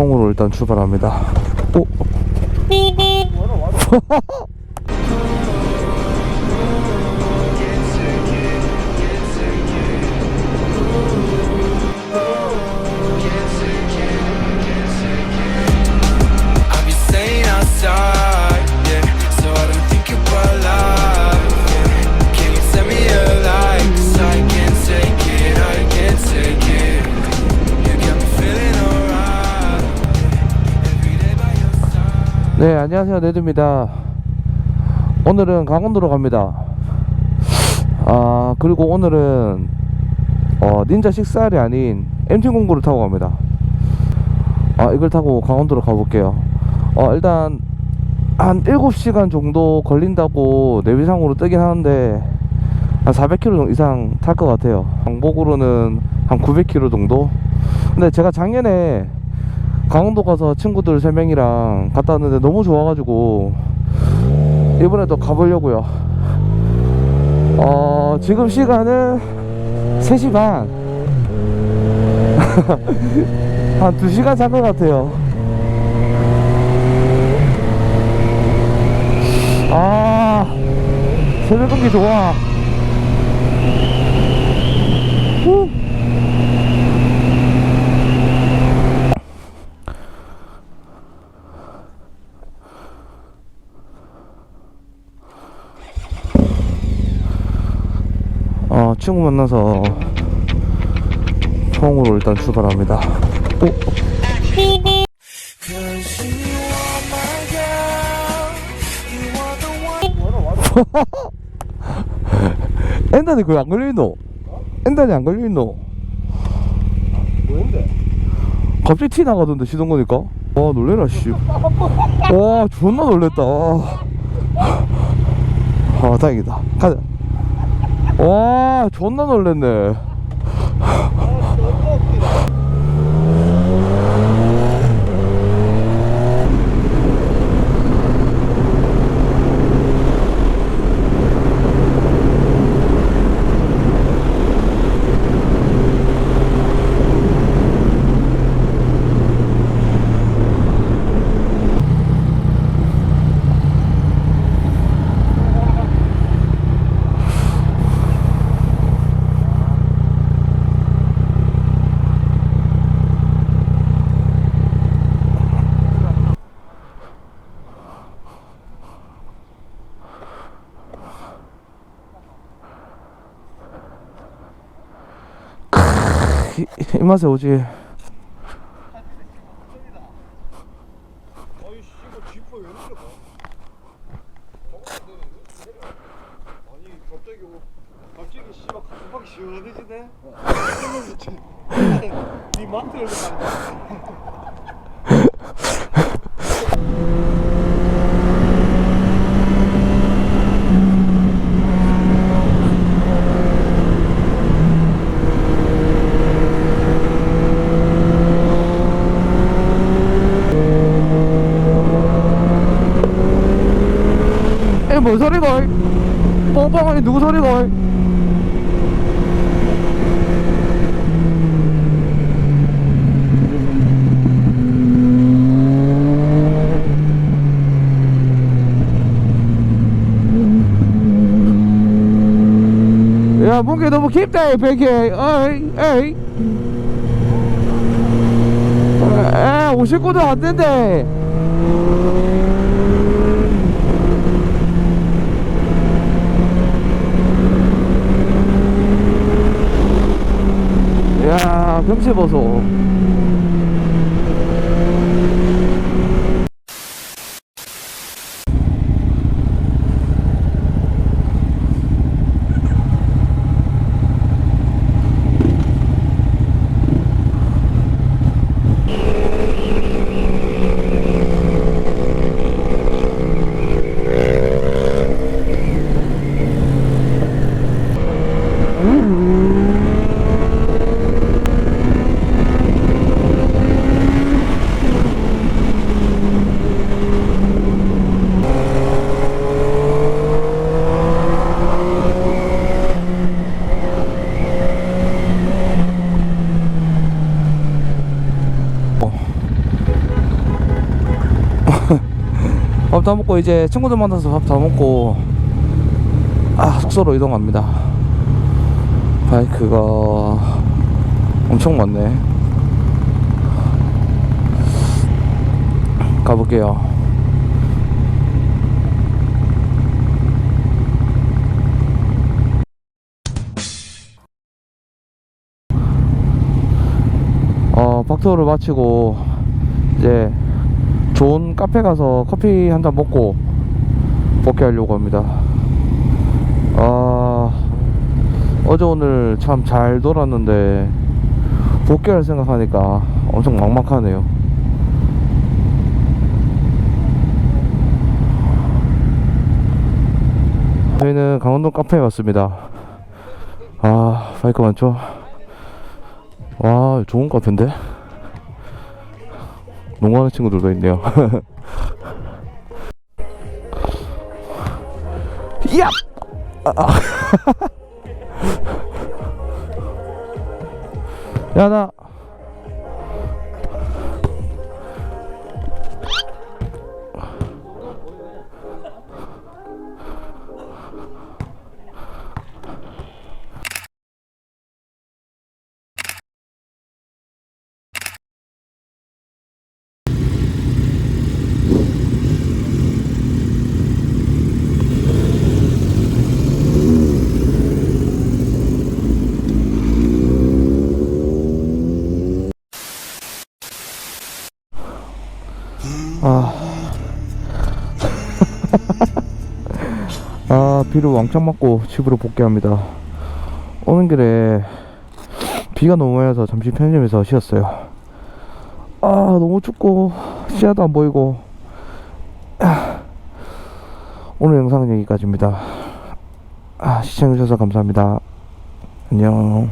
통으로 일단 출발합니다. 오. 네, 안녕하세요. 네드입니다. 오늘은 강원도로 갑니다. 아, 그리고 오늘은 어, 닌자 6R이 아닌 MT09를 타고 갑니다. 아, 이걸 타고 강원도로 가볼게요. 어, 일단 한 7시간 정도 걸린다고 내비상으로 뜨긴 하는데 한 400km 이상 탈 것 같아요. 왕복으로는 한 900km 정도? 근데 제가 작년에 강원도 가서 친구들 3명이랑 갔다 왔는데 너무 좋아가지고 이번에도 가보려고요. 어 지금 시간은 3시 반. 한 2시간 잔것 같아요. 아 새벽 공기 좋아 친구 만나서 통으로 일단 출발합니다. 오. 엔단이 그왜 안 걸려있노? 엔단이 안 걸려있노? 뭐인데? 갑자기 티 나가던데 시동 거니까? 와 놀래라 씨. 와 존나 놀랬다. 아 다행이다. 가자. 와 존나 놀랬네. 이, 이 맛에 오지. 아이 씨발 지퍼 왜 이렇게 봐? 아니 갑자기 오- 갑자 기 씨발 가슴팍 시원해지네. 네 마트 열려 이뭔 소리가? 뻥뻥 하니 누구 소리가? 야, 문게 너무 깊다, 이 백이. 어이, 에이. 에, 59도 안 된대. 야, 경치 보 밥 다 먹고 이제 친구들 만나서 밥 다 먹고 아 숙소로 이동합니다. 바이크가 엄청 많네. 가볼게요. 어 박토를 마치고 이제 좋은 카페 가서 커피 한 잔 먹고 복귀하려고 합니다. 아 어제 오늘 참 잘 놀았는데 복귀할 생각하니까 엄청 막막하네요. 저희는 강원도 카페에 왔습니다. 아 바이크 많죠? 와 좋은 카페인데? 농구하는 친구들도 있네요. 야! 아. 야, 나. 아. 아, 비를 왕창 맞고 집으로 복귀합니다. 오는 길에 비가 너무 많이 와서 잠시 편의점에서 쉬었어요. 아, 너무 춥고 시야도 안 보이고. 아, 오늘 영상은 여기까지입니다. 아, 시청해주셔서 감사합니다. 안녕.